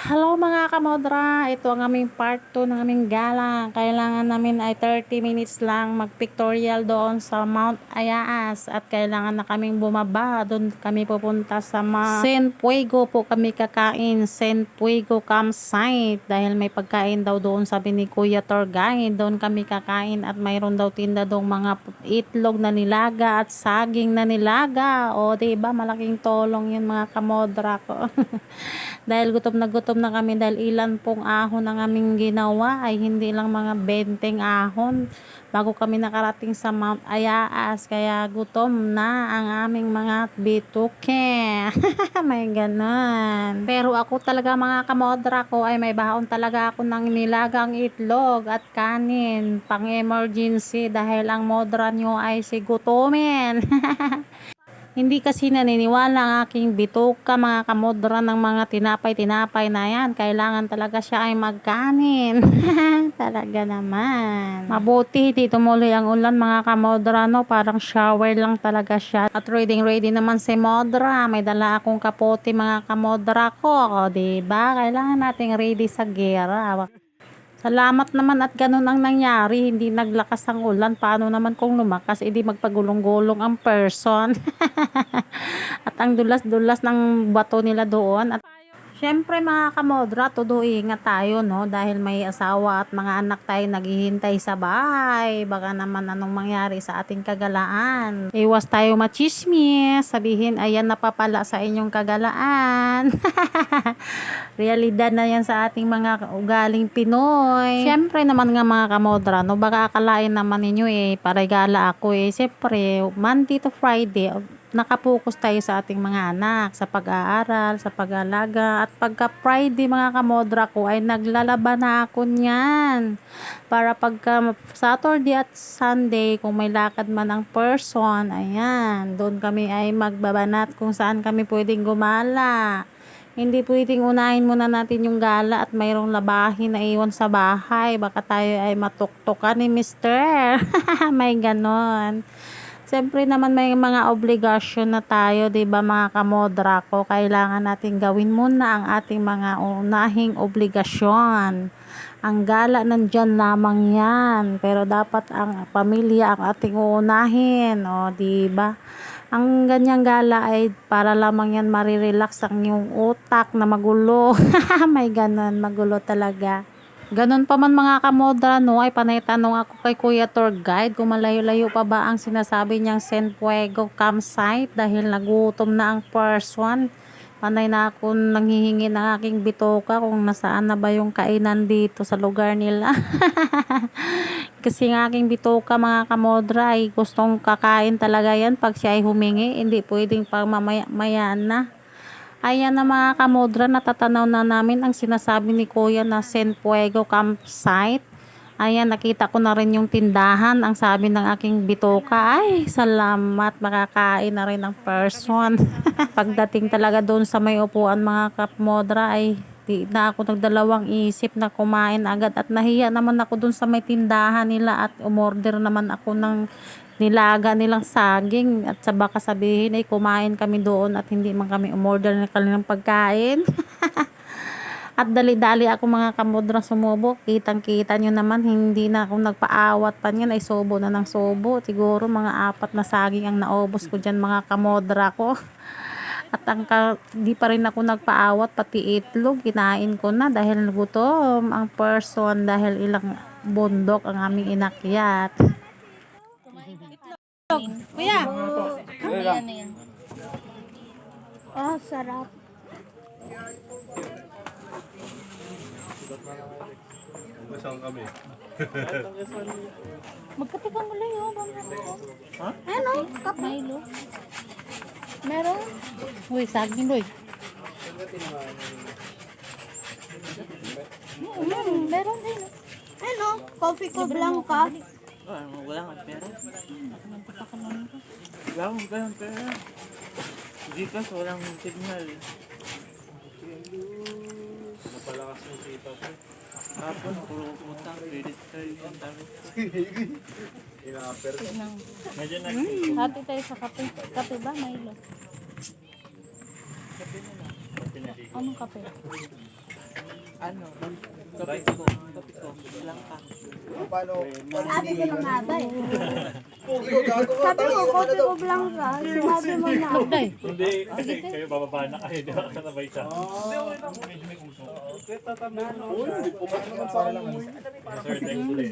Hello mga kamodra, ito ang aming part 2 ng aming gala. Kailangan namin ay 30 minutes lang mag-pictorial doon sa Mount Ayaas at kailangan na kaming bumaba. Doon kami pupunta sa Ma San Puego po kami kakain. San Puego campsite dahil may pagkain daw doon sabi ni Kuya Tour Guide. Doon kami kakain at mayroon daw tinda doong mga itlog na nilaga at saging na nilaga. O, ba malaking tulong 'yun mga kamodra ko. dahil gutom na gutom na kami dahil ilan pong ahon ang aming ginawa ay hindi lang mga benteng ahon. Bago kami nakarating sa Mount Ayaas kaya gutom na ang aming mga bituke. May ganon. Pero ako talaga mga kamodra ko ay may baon talaga ako ng nilagang itlog at kanin. Pang emergency dahil ang modra nyo ay si gutumin Hindi kasi naniniwala ang aking bituka mga kamodra ng mga tinapay-tinapay na yan. Kailangan talaga siya ay magkanin. talaga naman. Mabuti hindi tumuloy ang ulan mga kamodra no. Parang shower lang talaga siya. At ready ready naman si Modra. May dala akong kapote mga kamodra ko. O diba? Kailangan nating ready sa gera. Salamat naman at ganun ang nangyari. Hindi naglakas ang ulan. Paano naman kung lumakas? Hindi magpagulong-gulong ang person. at ang dulas-dulas ng bato nila doon. At Siyempre mga kamodra, todo ingat tayo no dahil may asawa at mga anak tayo naghihintay sa bahay. Baka naman anong mangyari sa ating kagalaan. Iwas tayo machismis, sabihin ayan napapala sa inyong kagalaan. Realidad na yan sa ating mga ugaling Pinoy. Siyempre naman nga mga kamodra, no baka akalain naman ninyo eh, paregala ako eh. Siyempre, Monday to Friday, nakapokus tayo sa ating mga anak, sa pag-aaral, sa pag-alaga. At pagka Friday mga kamodra ko ay naglalaba na ako niyan. Para pagka Saturday at Sunday, kung may lakad man ang person, ayan, doon kami ay magbabanat kung saan kami pwedeng gumala. Hindi pwedeng unahin muna natin yung gala at mayroong labahin na iwan sa bahay. Baka tayo ay matuktukan ni Mister. may ganon. Siyempre naman may mga obligasyon na tayo, 'di ba mga kamodra ko? Kailangan natin gawin muna ang ating mga unahing obligasyon. Ang gala nandyan lamang 'yan, pero dapat ang pamilya ang ating uunahin, o 'di ba? Ang ganyang gala ay para lamang yan marirelax ang iyong utak na magulo. may ganon, magulo talaga. Ganon pa man mga kamodra, no, ay panay tanong ako kay Kuya Tour Guide kung malayo-layo pa ba ang sinasabi niyang San Fuego campsite dahil nagutom na ang person. Panay na ako nanghihingi ng aking bitoka kung nasaan na ba yung kainan dito sa lugar nila. Kasi ng aking bitoka mga kamodra ay gustong kakain talaga yan pag siya ay humingi. Hindi pwedeng pag mamaya na. Ayan na mga kamodra, natatanaw na namin ang sinasabi ni Kuya na San Fuego campsite. Ayan, nakita ko na rin yung tindahan. Ang sabi ng aking bitoka, ay, salamat, makakain na rin ang person. Pagdating talaga doon sa may upuan mga kapmodra, ay di na ako nagdalawang isip na kumain agad at nahiya naman ako doon sa may tindahan nila at umorder naman ako ng nilaga nilang saging at sa baka sabihin ay kumain kami doon at hindi man kami umorder ng kanilang pagkain. At dali-dali ako mga kamodra sumubo. Kitang-kita nyo naman, hindi na ako nagpaawat pa niyan. Ay sobo na ng sobo. Siguro mga apat na saging ang naubos ko dyan mga kamodra ko. At ang ka, di pa rin ako nagpaawat, pati itlog, kinain ko na dahil gutom ang person dahil ilang bundok ang aming inakyat. Kuya! Ayan na yan. Oh, sarap. Saan kami? Magkape ka mula yun. Ha? Ano? Kape? Milo. Meron? Uy, saging boy. Mm, meron din. Ano? Coffee ko blanca. Ah, wala kang pera. Wala kang pera, pera. Kasi walang signal. Napalakas ng kita ko. Tapos, puro utang, credit card, yung dami. Ina-apper ko. Medyo nag Hati tayo sa kape. Kape ba? Milo. Anong kape? Ano? Topic ko. Topic ko. Lang ka. Sabi ko na nga ba eh. Sabi ko, kopi ko blanca. Sinabi mo na. Hindi, kasi kayo bababa na kayo. Di ba kasabay siya? Medyo may uso. Uy, hindi po naman sa akin lang. Sir, thanks ulit.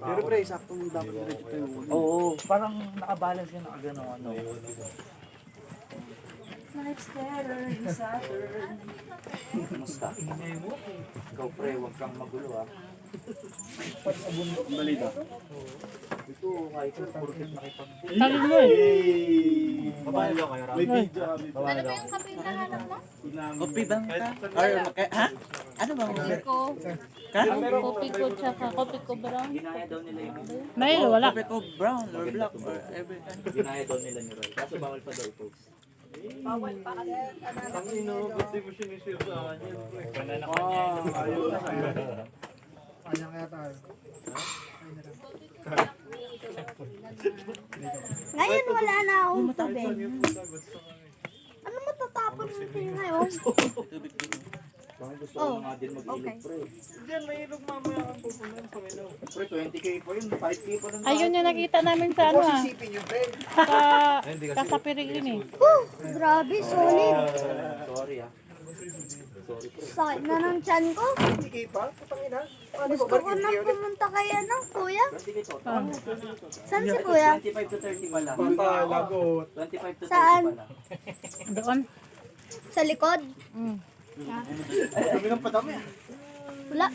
Pero pre, sakto mo dapat dito yung Oo, parang nakabalance yun ang gano'n ano. Kumusta? Ikaw pre, huwag kang magulo ah. balita. Ito, kahit sir, porkit nakipag Babae lang kayo, May video kami. Ano ba yung kape na hanap mo? Kopi bang ka? Or, maka- ha? Ano bang? ko. Ka? Kopi ko tsaka kopi ko brown. Ginaya daw nila yung Mail, wala. Kopi ko brown or black or everything. Ginaya daw nila ni Roy. Kaso bawal pa daw i-post. Ang ino, ba't di mo sinishare sa akin yun? Banana ka niya. Ngayon wala na akong tabi. Ano matatapon mo kayo ngayon? Ko. Baka gusto Oh, ko nga din mag-ilog okay. pre. Diyan, may ilog mamaya kang pupunan sa Milo. Pre, 20k pa yun. 5k pa lang. Ayun yung nakita namin sa ano ah. Sisipin yung pre. Sa kasapirig yun eh. Whew, grabe, solid. Sorry ah. Sorry pre. Sakit na ng tiyan ko. 20k pa? Putang ina. Ano Gusto ko nang pumunta kay ano, kuya. 20k to. Saan si kuya? 25 to 30 pala. Pata, lagot. 25 to 30 Saan? Doon. Sa likod? Kami ng padami. Wala.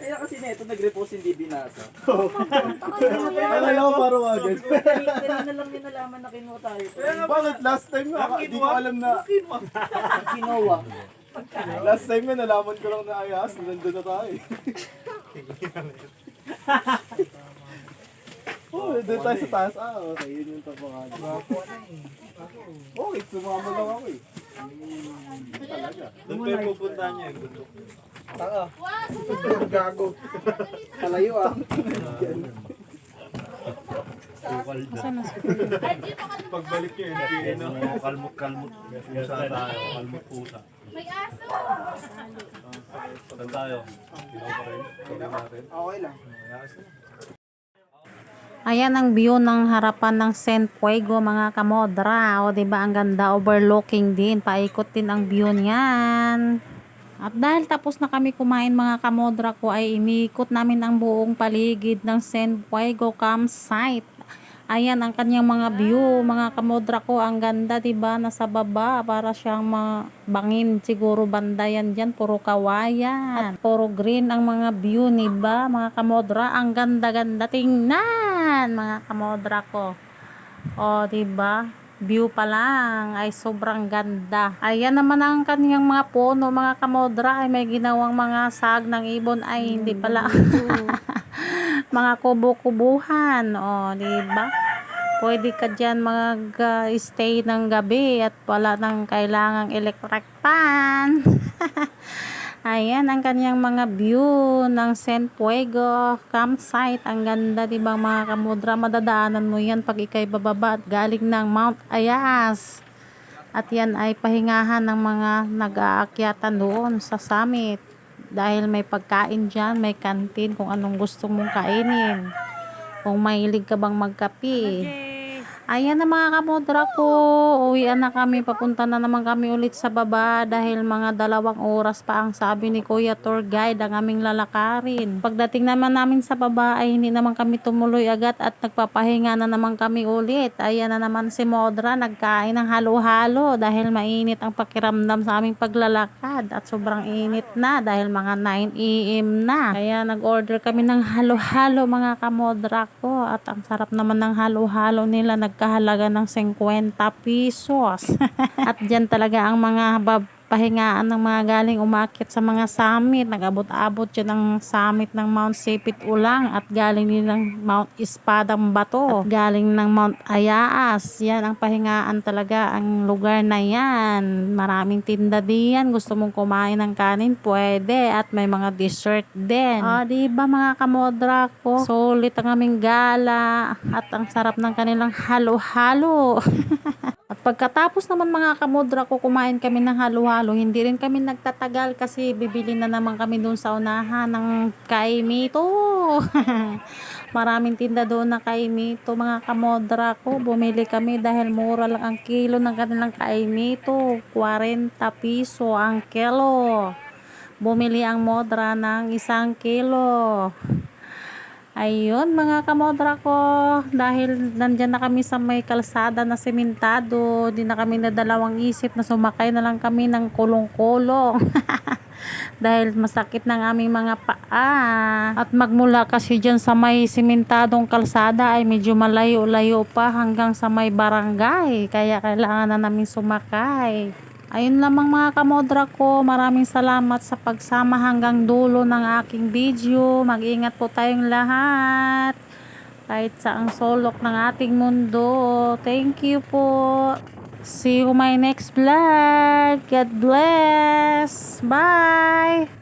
Kaya kasi neto nag-repost hindi binasa. Alam ko parang agad. Na lang yun nalaman na kinuha tayo. Bakit last time nga, hindi ko alam na. Kinowa. Last time nga, nalaman ko lang na ayas, nandun na tayo. Oh, doon tayo sa taas. Ah, okay, yun yung tapangan. Okay, sumama lang ako eh. Doon kayo pupuntahan niya yung bundok. Tanga. Gago. Kalayo ah. Pagbalik niyo yun, ano, kalmot-kalmot. Pusa tayo, kalmot-pusa. May aso! Saan tayo? Pinaw pa rin. Okay lang. Ayos na. Ayan ang view ng harapan ng San Fuego mga kamodra. O, ba ang ganda overlooking din. Paikot din ang view niyan. At dahil tapos na kami kumain mga kamodra ko ay inikot namin ang buong paligid ng San Fuego campsite. Ayan ang kanyang mga view, mga kamodra ko, ang ganda 'di ba Nasa baba para siyang mga bangin siguro banda yan diyan, puro kawayan. At puro green ang mga view, 'di ba Mga kamodra, ang ganda-ganda tingnan, mga kamodra ko. O, 'di ba View pa lang ay sobrang ganda. Ayan naman ang kaniyang mga puno, mga kamodra ay may ginawang mga sag ng ibon ay hindi pala. mga kubo-kubuhan. O, di ba? Pwede ka dyan mag-stay ng gabi at wala nang kailangang electric fan. Ayan ang kanyang mga view ng San Fuego campsite. Ang ganda, di ba mga kamudra? Madadaanan mo yan pag ikay bababa at galing ng Mount Ayas. At yan ay pahingahan ng mga nag-aakyatan doon sa summit. Dahil may pagkain dyan, may kantin kung anong gusto mong kainin. Kung mahilig ka bang magkape. Ayan na mga kamudra ko. Uwian na kami. Papunta na naman kami ulit sa baba dahil mga dalawang oras pa ang sabi ni Kuya Tour Guide ang aming lalakarin. Pagdating naman namin sa baba ay hindi naman kami tumuloy agad at nagpapahinga na naman kami ulit. Ayan na naman si Modra nagkain ng halo-halo dahil mainit ang pakiramdam sa aming paglalakad at sobrang init na dahil mga 9 a.m. na. Kaya nag-order kami ng halo-halo mga kamodra ko at ang sarap naman ng halo-halo nila nagkahalaga ng 50 pesos. at dyan talaga ang mga bab pahingaan ng mga galing umakit sa mga summit. Nag-abot-abot yun ang summit ng Mount Sipit Ulang at galing din ng Mount Espadang Bato at galing ng Mount Ayaas. Yan ang pahingaan talaga ang lugar na yan. Maraming tinda diyan. Gusto mong kumain ng kanin, pwede. At may mga dessert din. O, di ba mga kamodra ko? Sulit ang aming gala at ang sarap ng kanilang halo-halo. At pagkatapos naman mga kamudra ko, kumain kami ng halo-halo palo. Hindi rin kami nagtatagal kasi bibili na naman kami doon sa unahan ng kaimito. Maraming tinda doon na kaimito. Mga kamodra ko, bumili kami dahil mura lang ang kilo ng kanilang kaimito. 40 piso ang kilo. Bumili ang modra ng isang kilo. Ayun mga kamodra ko, dahil nandyan na kami sa may kalsada na sementado, di na kami nadalawang isip na sumakay na lang kami ng kulong-kulong. dahil masakit ng aming mga paa. At magmula kasi dyan sa may sementadong kalsada ay medyo malayo-layo pa hanggang sa may barangay. Kaya kailangan na namin sumakay. Ayun lamang mga kamodra ko. Maraming salamat sa pagsama hanggang dulo ng aking video. Mag-ingat po tayong lahat. Kahit sa ang sulok ng ating mundo. Thank you po. See you my next vlog. God bless. Bye.